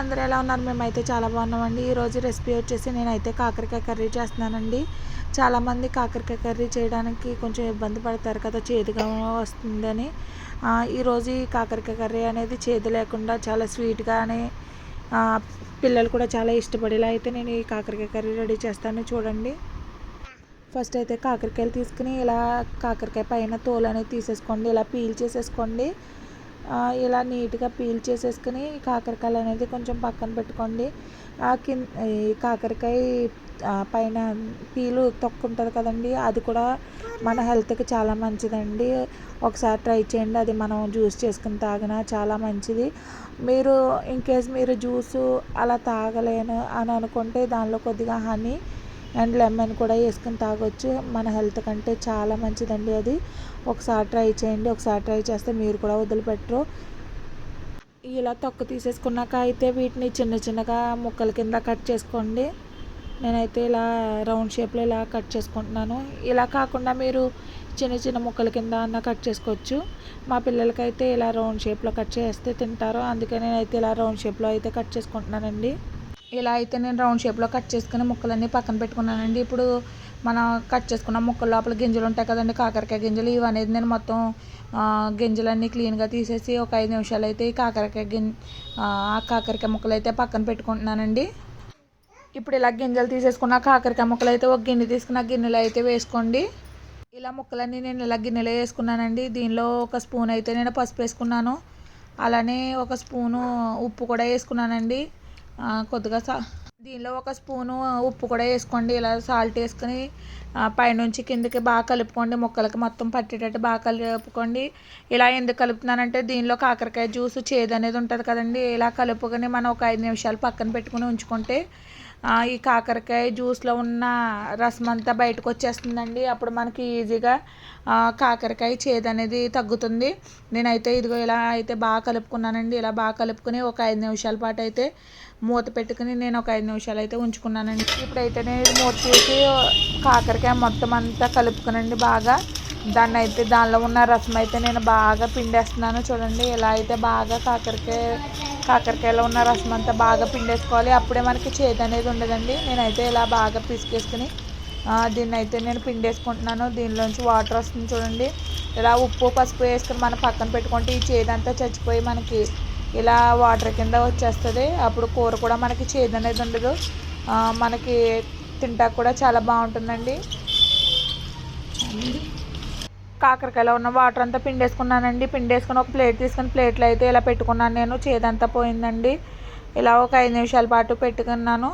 అందరూ ఎలా ఉన్నారు? మేమైతే చాలా బాగున్నామండి. ఈరోజు రెసిపీ వచ్చేసి నేనైతే కాకరకాయ కర్రీ చేస్తున్నానండి. చాలామంది కాకరకాయ కర్రీ చేయడానికి కొంచెం ఇబ్బంది పడతారు కదా చేదుగా వస్తుందని. ఈరోజు ఈ కాకరకాయ కర్రీ అనేది చేదు లేకుండా చాలా స్వీట్గానే పిల్లలు కూడా చాలా ఇష్టపడేలా అయితే నేను ఈ కాకరకాయ కర్రీ రెడీ చేస్తాను చూడండి. ఫస్ట్ అయితే కాకరకాయలు తీసుకుని ఇలా కాకరకాయ పైన తోలు అనేది తీసేసుకోండి. ఇలా పీల్ చేసేసుకోండి. ఇలా నీట్గా పీల్ చేసేసుకుని కాకరకాయలు అనేది కొంచెం పక్కన పెట్టుకోండి. ఆ కింద ఈ కాకరకాయ పైన పీలు తొక్కు ఉంటుంది కదండి అది కూడా మన హెల్త్కి చాలా మంచిదండి. ఒకసారి ట్రై చేయండి అది మనం జ్యూస్ చేసుకుని తాగినా చాలా మంచిది. మీరు ఇన్ కేస్ మీరు జ్యూసు అలా తాగలేను అని అనుకుంటే దానిలో కొద్దిగా హనీ అండ్ లెమన్ కూడా వేసుకుని తాగొచ్చు. మన హెల్త్ కంటే చాలా మంచిదండి అది. ఒకసారి ట్రై చేయండి. ఒకసారి ట్రై చేస్తే మీరు కూడా వదిలిపెట్టరు. ఇలా తొక్క తీసేసుకున్నాక అయితే వీటిని చిన్న చిన్నగా ముక్కల కింద కట్ చేసుకోండి. నేనైతే ఇలా రౌండ్ షేప్లో ఇలా కట్ చేసుకుంటున్నాను. ఇలా కాకుండా మీరు చిన్న చిన్న ముక్కల కింద అన్న కట్ చేసుకోవచ్చు. మా పిల్లలకైతే ఇలా రౌండ్ షేప్లో కట్ చేస్తే తింటారు. అందుకే నేనైతే ఇలా రౌండ్ షేప్లో అయితే కట్ చేసుకుంటున్నానండి. ఇలా అయితే నేను రౌండ్ షేప్లో కట్ చేసుకుని ముక్కలన్నీ పక్కన పెట్టుకున్నానండి. ఇప్పుడు మనం కట్ చేసుకున్న ముక్కల లోపల గింజలు ఉంటాయి కదండి కాకరకాయ గింజలు ఇవి అనేది నేను మొత్తం గింజలన్నీ క్లీన్గా తీసేసి ఒక ఐదు నిమిషాలు అయితే ఈ కాకరకాయ గిం ఆ కాకరకాయ ముక్కలు అయితే పక్కన పెట్టుకుంటున్నానండి. ఇప్పుడు ఇలా గింజలు తీసేసుకున్న కాకరకాయ ముక్కలు అయితే ఒక గిన్నె తీసుకున్న గిన్నెలో అయితే వేసుకోండి. ఇలా ముక్కలన్నీ నేను ఇలా గిన్నెలో వేసుకున్నానండి. దీనిలో ఒక స్పూన్ అయితే నేను పసుపు వేసుకున్నాను. అలానే ఒక స్పూను ఉప్పు కూడా వేసుకున్నానండి. కొద్దిగా సా దీనిలో ఒక స్పూను ఉప్పు కూడా వేసుకోండి. ఇలా సాల్ట్ వేసుకొని పైనుంచి కిందకి బాగా కలుపుకోండి. ముక్కలకి మొత్తం పట్టేటట్టు బాగా కలుపుకోండి. ఇలా ఎందుకు కలుపుతున్నానంటే దీనిలో కాకరకాయ జ్యూస్ చేదు అనేది ఉంటుంది కదండి. ఇలా కలుపుకొని మనం ఒక ఐదు నిమిషాలు పక్కన పెట్టుకుని ఉంచుకుంటే ఈ కాకరకాయ జ్యూస్లో ఉన్న రసం అంతా బయటకు వచ్చేస్తుందండి. అప్పుడు మనకి ఈజీగా కాకరకాయ చేదు అనేది తగ్గుతుంది. నేనైతే ఇదిగో ఇలా అయితే బాగా కలుపుకున్నానండి. ఇలా బాగా కలుపుకొని ఒక ఐదు నిమిషాల పాటు అయితే మూత పెట్టుకుని నేను ఒక ఐదు నిమిషాలు అయితే ఉంచుకున్నానండి. ఇప్పుడైతే నేను మూత తీసి కాకరకాయ మొత్తం అంతా కలుపుకునండి బాగా. దాన్ని అయితే దానిలో ఉన్న రసం అయితే నేను బాగా పిండేస్తున్నాను. చూడండి ఇలా అయితే బాగా కాకరకాయ కాకరకాయలో ఉన్న రసం అంతా బాగా పిండేసుకోవాలి. అప్పుడే మనకి చేదు అనేది ఉండదండి. నేనైతే ఇలా బాగా పిసికేసుకుని దీన్ని అయితే నేను పిండేసుకుంటున్నాను. దీనిలోంచి వాటర్ వస్తుంది చూడండి. ఇలా ఉప్పు పసుపు వేసుకుని మనం పక్కన పెట్టుకుంటే ఈ చేదంతా చచ్చిపోయి మనకి ఇలా వాటర్ కింద వచ్చేస్తుంది. అప్పుడు కూర కూడా మనకి చేదు అనేది ఉండదు. మనకి తింటాక కూడా చాలా బాగుంటుందండి. కాకరకాయలో ఉన్న వాటర్ అంతా పిండేసుకున్నానండి. పిండేసుకుని ఒక ప్లేట్ తీసుకుని ప్లేట్లో అయితే ఇలా పెట్టుకున్నాను నేను. చేదంతా పోయిందండి. ఇలా ఒక ఐదు నిమిషాల పాటు పెట్టుకున్నాను.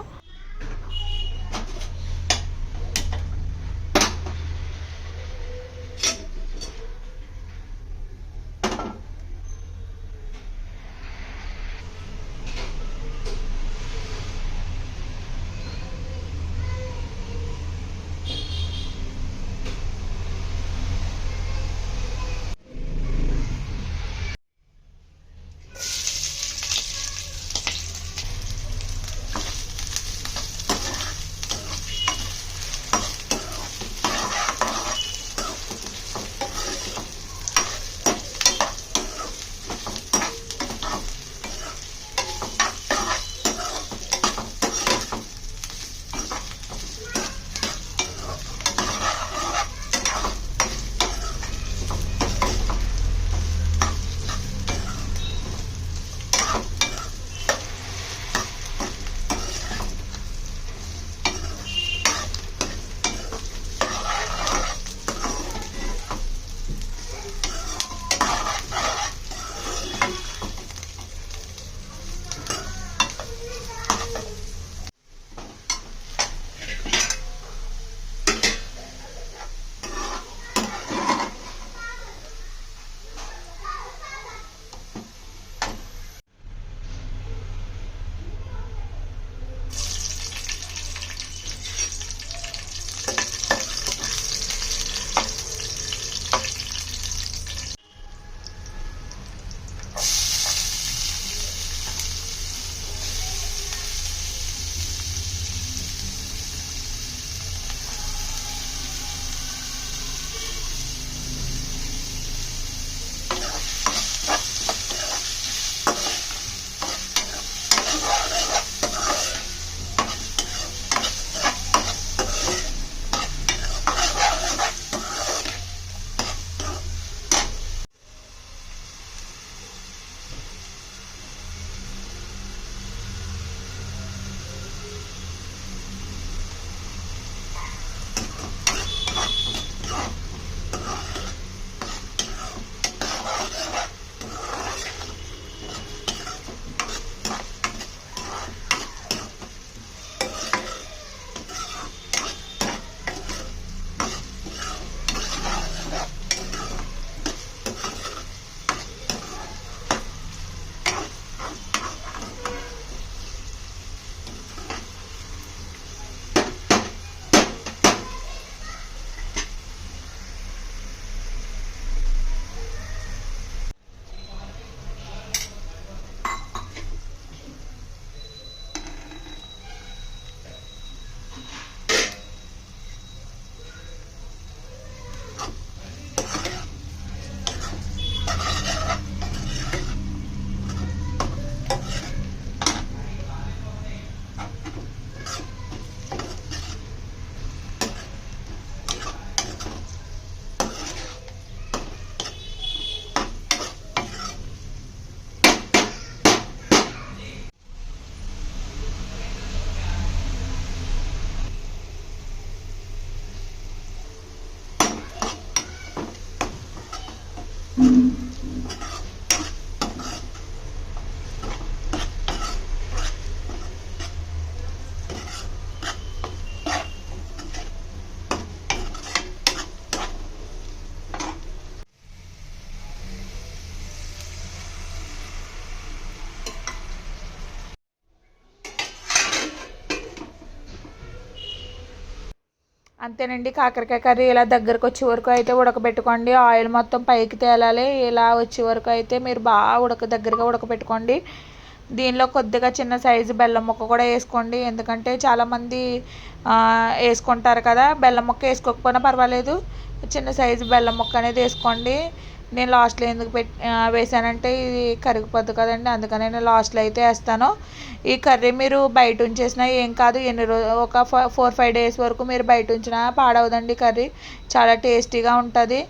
అంతేనండి. కాకరకాయ కర్రీ ఇలా దగ్గరకు వచ్చే వరకు అయితే ఉడకబెట్టుకోండి. ఆయిల్ మొత్తం పైకి తేలాలి. ఇలా వచ్చే వరకు అయితే మీరు బాగా ఉడక దగ్గరగా ఉడకబెట్టుకోండి. దీనిలో కొద్దిగా చిన్న సైజు బెల్లం ముక్క కూడా వేసుకోండి. ఎందుకంటే చాలామంది వేసుకుంటారు కదా బెల్లం ముక్క వేసుకోకపోయినా పర్వాలేదు. చిన్న సైజు బెల్లం ముక్క అనేది వేసుకోండి. నేను లాస్ట్లో ఎందుకు పెట్ వేసానంటే ఇది కరిగిపోద్ది కదండి అందుకని నేను లాస్ట్లో అయితే వేస్తాను. ఈ కర్రీ మీరు బయట ఉంచేసినా ఏం కాదు ఎన్ని రోజు ఒక ఫోర్ ఫైవ్ డేస్ వరకు మీరు బయట ఉంచినా పాడవదండి కర్రీ. చాలా టేస్టీగా ఉంటుంది.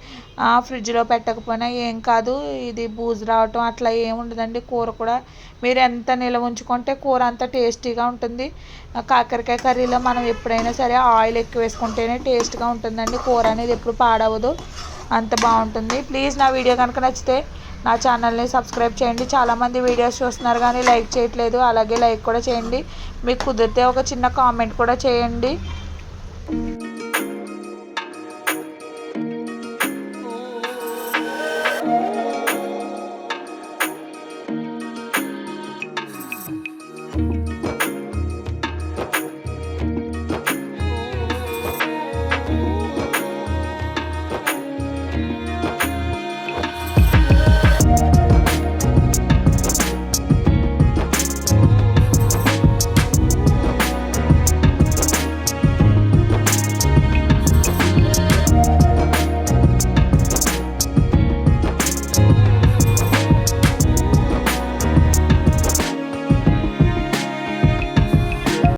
ఫ్రిడ్జ్లో పెట్టకపోయినా ఏం కాదు ఇది బూజు రావటం అట్లా ఏం ఉండదండి కూర కూడా. మీరు ఎంత నిల్వ ఉంచుకుంటే కూర అంత టేస్టీగా ఉంటుంది. కాకరకాయ కర్రీలో మనం ఎప్పుడైనా సరే ఆయిల్ ఎక్కువ వేసుకుంటేనే టేస్ట్గా ఉంటుందండి. కూర అనేది ఎప్పుడు పాడవదు. అంత బాగుంటుంది. ప్లీజ్ నా వీడియో కనుక నచ్చితే నా ఛానల్ని సబ్స్క్రైబ్ చేయండి. చాలామంది వీడియోస్ చూస్తున్నారు కానీ లైక్ చేయట్లేదు. అలాగే లైక్ కూడా చేయండి. మీకు కుదిరితే ఒక చిన్న కామెంట్ కూడా చేయండి.